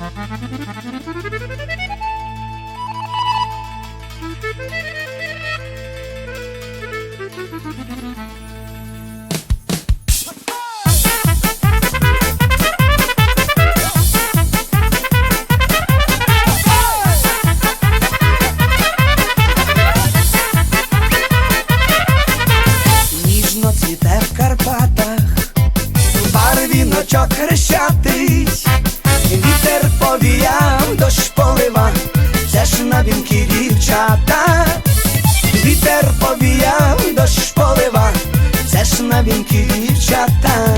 Thank you. Вінки дівчата, вітер повіяв, дощ полива, це ж на вінки дівчата.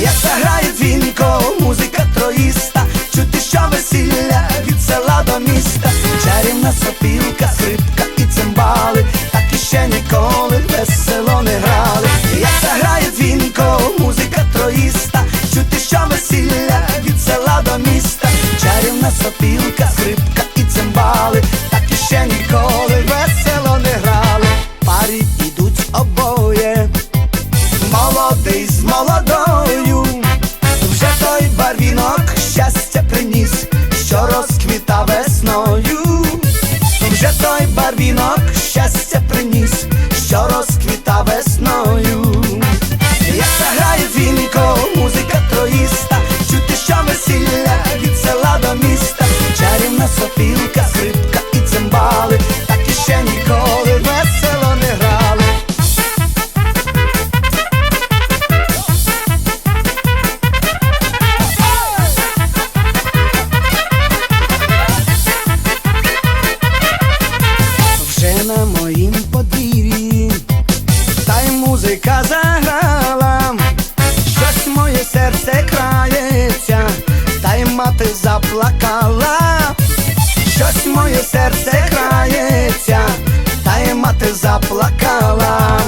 Як заграє дзвінко, музика троїста, чути, що весілля від села до міста, чарівна сопілка, скрипка і цимбали, так і ще ніколи весело не грали. Як заграє дзвінко, музика троїста, чути, що весілля чарівна сопілка, скрипка і цимбали, так і ще ніколи весело не грали. Парі ідуть обоє. Молодий з молодою, вже той барвінок щастя приніс, що розквіта весною, вже той барвінок щастя приніс, сопілка, скрипка і цимбали, заплакала.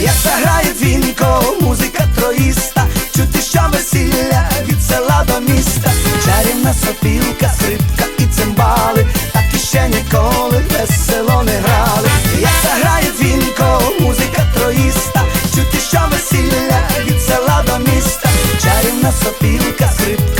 Як заграє дзвінко, музика троїста, чути, що весілля від села до міста, чарівна сопілка, скрипка і цимбали, так і ще ніколи весело не грали. Як заграє дзвінко, музика троїста, чути, що весілля від села до міста, чарівна сопілка, скрипка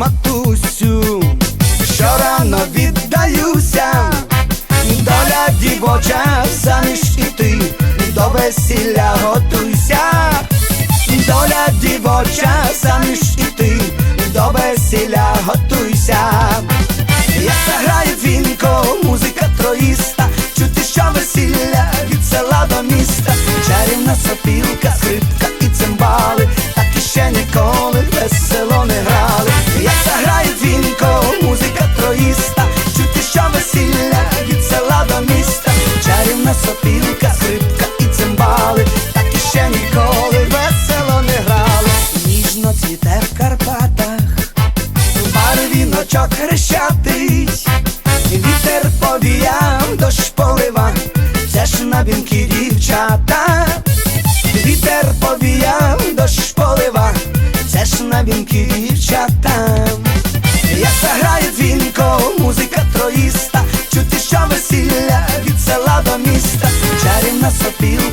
матусю, що рано віддаюся, доля дівоча заміж іти, до весілля готуйся, доля дівоча заміж іти, до весілля готуйся. Як заграє дзвінко, музика троїста, чути, що весілля від села до міста, чарівна сопілка, хрещатий, вітер повіяв, дощ полива, це ж на вінки дівчата, вітер повіяв, дощ полива, це ж на вінки дівчата. Як заграє дзвінко, музика троїста, чути, що весілля від села до міста, чарівна сопілка,